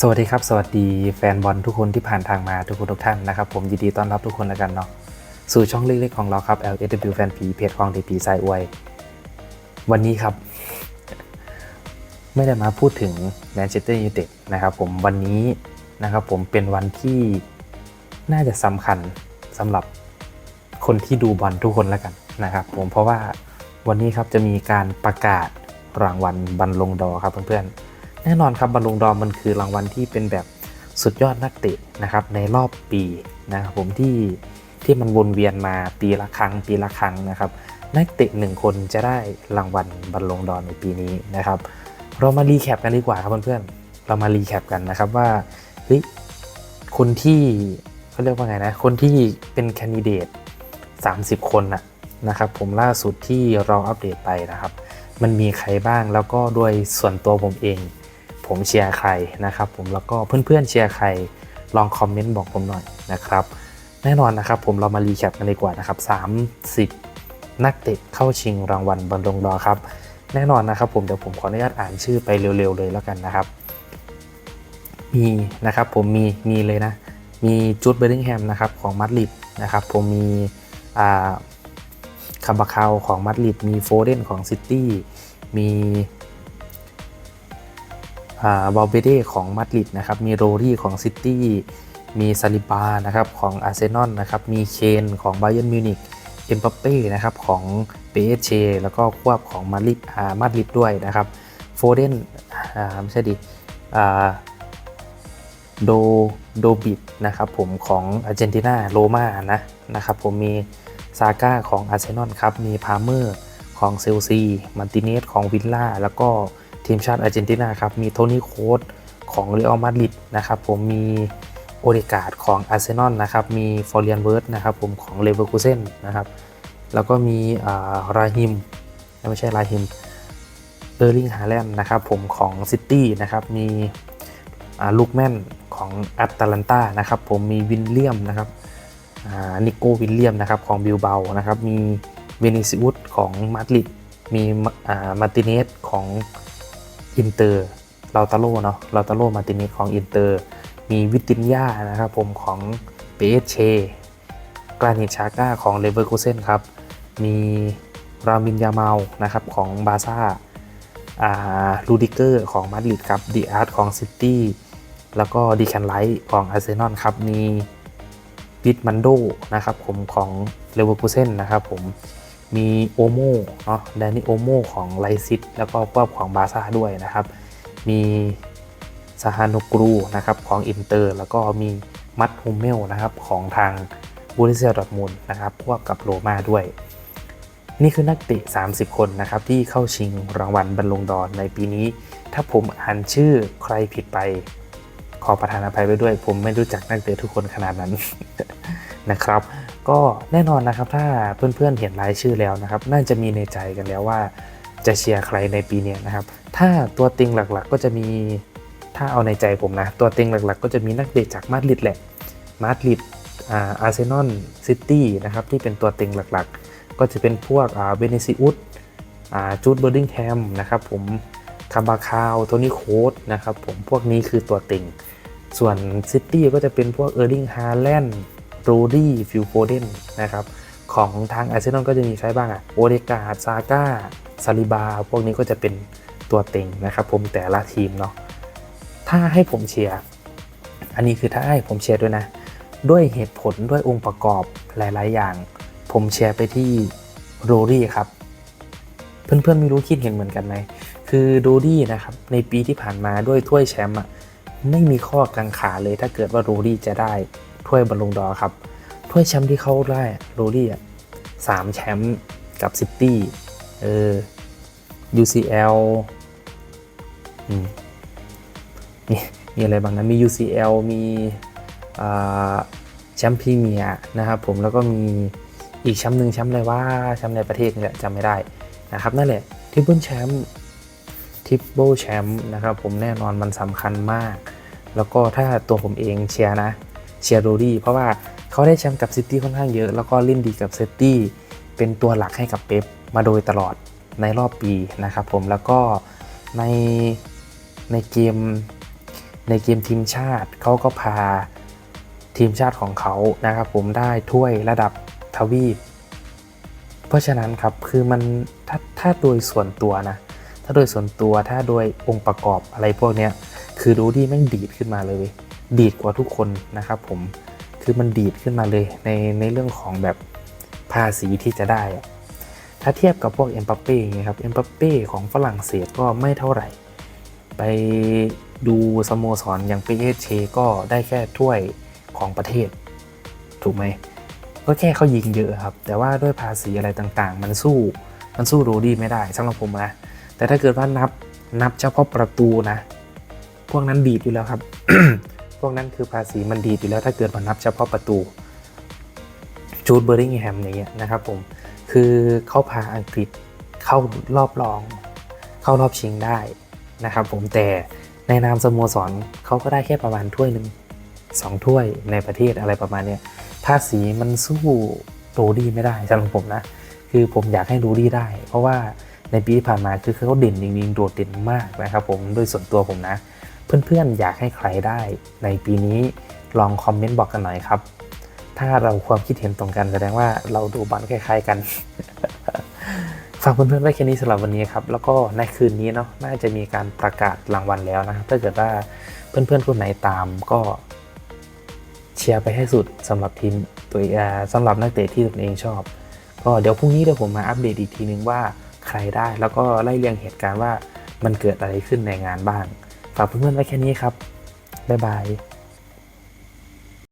สวัสดีครับ สวัสดีแฟนบอลทุกคนที่ผ่านทางมาทุกคนทุกท่านนะครับ ผมยินดีต้อนรับทุกคนแล้วกันเนาะสู่ช่องเล็กๆของเราครับ LSW แฟนผีเพจของดีพีไซอวย วันนี้ครับ ไม่ได้มาพูดถึงแมนเชสเตอร์ยูไนเต็ดนะครับผมวันนี้นะครับผมเป็นวันที่น่าจะสำคัญสำหรับคนที่ดูบอลทุกคนแล้วกันนะครับผมเพราะว่าวันนี้ครับจะมีการประกาศรางวัลบัลลงดอครับเพื่อนๆ แน่นอนครับบอลลงดอร์มันคือรางวัลที่เป็นแบบสุดยอดนักเตะนะครับในรอบปีนะครับผมที่ที่มันวนเวียนมาปีละครั้ง ปีละครั้งนะครับ นักเตะหนึ่งคนจะได้รางวัลบอลลงดอร์ในปีนี้นะครับ เรามารีแคปกันดีกว่าครับเพื่อนๆเรามารีแคปกันนะครับว่าเฮ้ยคนที่เขาเรียกว่าไงนะ คนที่เป็นแคนดิเดต 30 คนนะนะครับ ผมล่าสุดที่เราอัปเดตไปนะครับ มันมีใครบ้างแล้วก็โดยส่วนตัวผมเอง ผมเชียร์ใครนะครับ ผมแล้วก็เพื่อนๆเชียร์ใครลองคอมเมนต์บอกผมหน่อยนะครับ แน่นอนนะครับผมเรามารีแคปกันดีกว่านะครับ30 นักเตะเข้าชิงรางวัลบอลลงดอครับ แน่นอนนะครับ ผมเดี๋ยวผมขออนุญาตอ่านชื่อไปเร็วๆเลยแล้วกันนะครับ มีนะครับผมมีมีเลยนะ มีจูดเบอร์ดิงแฮมนะครับของมัดริดนะครับ ผมมีอ่าคาบาคาวของมัดริดมีโฟเดนของซิตี้มี อ่าบอลเบเดของมัดริดนะครับ มีโรรี่ของซิตี้มีซาลิบานะครับของอาร์เซนอลนะครับ มีเคนของไบเ e นมิวนิกเอ็มบัปเป้นะครับของเปเชแล้วก็ควบของมาดริดอามาดริดด้วยนะครับโฟเดนไม่ใช่ดิโดโดบิดนะครับผมของอาร์เจนตินาโรมานะนะครับผมมีซาก้าของอาร์เซนอลครับ มีพาเมอร์ของเซลซี มันติเนสของวิลล่า แล้วก็ ทีมชาติอาร์เจนตินาครับ มีโทนี่โคดของเรอัลมาดริดนะครับ ผมมีโอเดกาดของอาร์เซนอลนะครับ มีฟอร์เรียนเวิร์ดนะครับผมของเลเวอร์คูเซนนะครับ แล้วก็มีราฮิม ไม่ใช่ราฮิม เออร์ลิงฮาแลนด์นะครับผมของซิตี้นะครับ มีลูกแม่นของแอตแลนตานะครับ ผมมีวินเลียมนะครับนิโก้วินเลียมนะครับของบิลเบานะครับ มีเวนิซิอุสของมาดริด มีมาติเนสของ อินเตอร์ลาตาโลเนาะลาตาโลมาตินสของอินเตอร์ มีวิตินยานะครับผมของเปเชกรานิชาก้าของเลเวอร์คูเซนครับ มีรามินยาเมานะครับของบาซ่าลูดิเกอร์ของมาดริดครับดีอาร์ตของซิตี้แล้วก็ดีแคนไลท์ของอาร์เซนอลครับมีบิดมันโดนะครับผมของเลเวอร์คูเซนนะครับผม มีโอโมเนาะแดนนี่โอโมของไลซิตแล้วก็ควบของบาซ่าด้วยนะครับ มีซาฮานุกรูนะครับของอินเตอร์ แล้วก็มีมัตฮูเมลนะครับของทางบูริเซียดอทมุนนะครับควบกับโรมาด้วย นี่คือนักเตะ 30 คนนะครับที่เข้าชิงรางวัลบรรลงดอนในปีนี้ ถ้าผมอ่านชื่อใครผิดไป ขอประทานอภัยไปด้วย ผมไม่รู้จักนักเตะทุกคนขนาดนั้นนะครับ ก็แน่นอนนะครับถ้าเพื่อนๆเห็นรายชื่อแล้วนะครับ น่าจะมีในใจกันแล้วว่า จะเชียร์ใครในปีนี้นะครับ ถ้าตัวติงหลักๆก็จะมีถ้าเอาในใจผมนะ ตัวติงหลักๆ ก็จะมีนักเตะจากมาดริดแหละมาดริดอาร์เซนอลซิตี้นะครับที่เป็นตัวติงหลักๆ ก็จะเป็นพวกเวเนซิอุสจูดเบอร์ดิงแฮมนะครับผมคาบาคาวโทนี่โคดนะครับผมพวกนี้คือตัวติงส่วนซิตี้ก็จะเป็นพวกเออร์ลิงฮาแลนด์ โรดี้ฟิลโฟเดนนะครับของทางอาร์เซนอลก็จะมีใครบ้างอะโอเดกาซาก้าซาลิบา พวกนี้ก็จะเป็นตัวเต็งนะครับผมแต่ละทีมเนาะถ้าให้ผมเชียร์อันนี้คือถ้าให้ผมเชียร์ด้วยนะ ด้วยเหตุผลด้วยองค์ประกอบหลาย ๆ อย่าง ผมเชียร์ไปที่โรดี้ครับ เพื่อน ๆ ไม่รู้คิดเห็นเหมือนกันไหม คือโรดี้นะครับ ในปีที่ผ่านมาด้วยถ้วยแชมป์อะไม่มีข้อกังขาเลยถ้าเกิดว่าโรดี้จะได้ ถ้วยบอลลงดอครับ ถ้วยแชมป์ที่เขาได้โรดี้อะสามแชมป์กับซิตี้เออ UCL อืมมีมีอะไรบ้างนะมี UCL มีแชมป์พรีเมียร์นะครับผมแล้วก็มีอีกแชมป์หนึ่งแชมป์อะไรว่าแชมป์ในประเทศนี่แหละจำไม่ได้นะครับนั่นแหละทิปเปิลแชมป์ทิปเปิลแชมป์นะครับผมแน่นอนมันสำคัญมาก แล้วก็ถ้าตัวผมเองเชียร์นะ เชียร์โรดี้เพราะว่าเขาได้แชมป์กับซิตี้ค่อนข้างเยอะ แล้วก็เล่นดีกับซิตี้เป็นตัวหลักให้กับเป๊ปมาโดยตลอดในรอบปีนะครับผมแล้วก็ในในเกมในเกมทีมชาติเขาก็พาทีมชาติของเขานะครับผมได้ถ้วยระดับทวีป เพราะฉะนั้นครับคือมันถ้าถ้าโดยส่วนตัวนะถ้าโดยส่วนตัวถ้าโดยองค์ประกอบอะไรพวกเนี้ยคือรูดีแม่งดีดขึ้นมาเลย ดีดกว่าทุกคนนะครับผมคือมันดีดขึ้นมาเลยในในเรื่องของแบบภาษีที่จะได้ ถ้าเทียบกับพวกเอ็มบัปเป้างเงี้ยครับเอ็มบัปเป้ของฝรั่งเศสก็ไม่เท่าไหร่ ไปดูสโมสรอย่างเปเอเชก็ได้แค่ถ้วยของประเทศ ถูกไหม ก็แค่เขายิงเยอะครับ แต่ว่าด้วยภาษีอะไรต่างๆ มันสู้มันสู้โรดี้ไม่ได้สำหรับผมนะ แต่ถ้าเกิดว่านับนับเฉพาะประตูนะ พวกนั้นดีดอยู่แล้วครับ วกนั้นคือภาษีมันดีอยู่แล้วถ้าเกิดว่านับเฉพาะประตูจูดเบอร์ริงแฮมอย่างเงี้ยนะครับผมคือเขาพาอังกฤษเข้ารอบรอง เข้ารอบชิงได้นะครับผมแต่ในนามสโมสรเขาก็ได้แค่ประมาณถ้วยหนึ่งสองถ้วยในประเทศอะไรประมาณเนี้ยภาษีมันสู้โรดี้ไม่ได้สำหรับผมนะ คือผมอยากให้โรดี้ได้ เพราะว่าในปีที่ผ่านมาคือเขาเด่นจริงๆโดดเด่นมากนะครับผมโดยส่วนตัวผมนะ เพื่อนๆ อยากให้ใครได้ในปีนี้ลองคอมเมนต์บอกกันหน่อยครับ ถ้าเราความคิดเห็นตรงกันแสดงว่าเราดูบอลคล้ายๆกัน ฝากเพื่อนๆไว้แค่นี้สำหรับวันนี้ครับ แล้วก็ในคืนนี้เนาะน่าจะมีการประกาศรางวัลแล้วนะครับ ถ้าเกิดว่าเพื่อนๆคนไหนตามก็เชียร์ไปให้สุดสำหรับทีมตัวเองสำหรับนักเตะที่ตนเองชอบ ก็เดี๋ยวพรุ่งนี้เดี๋ยวผมมาอัปเดตอีกทีนึงว่าใครได้แล้วก็ไล่เรียงเหตุการณ์ว่ามันเกิดอะไรขึ้นในงานบ้าง ฝากเพื่อนๆไว้แค่นี้ครับ บ๊ายบาย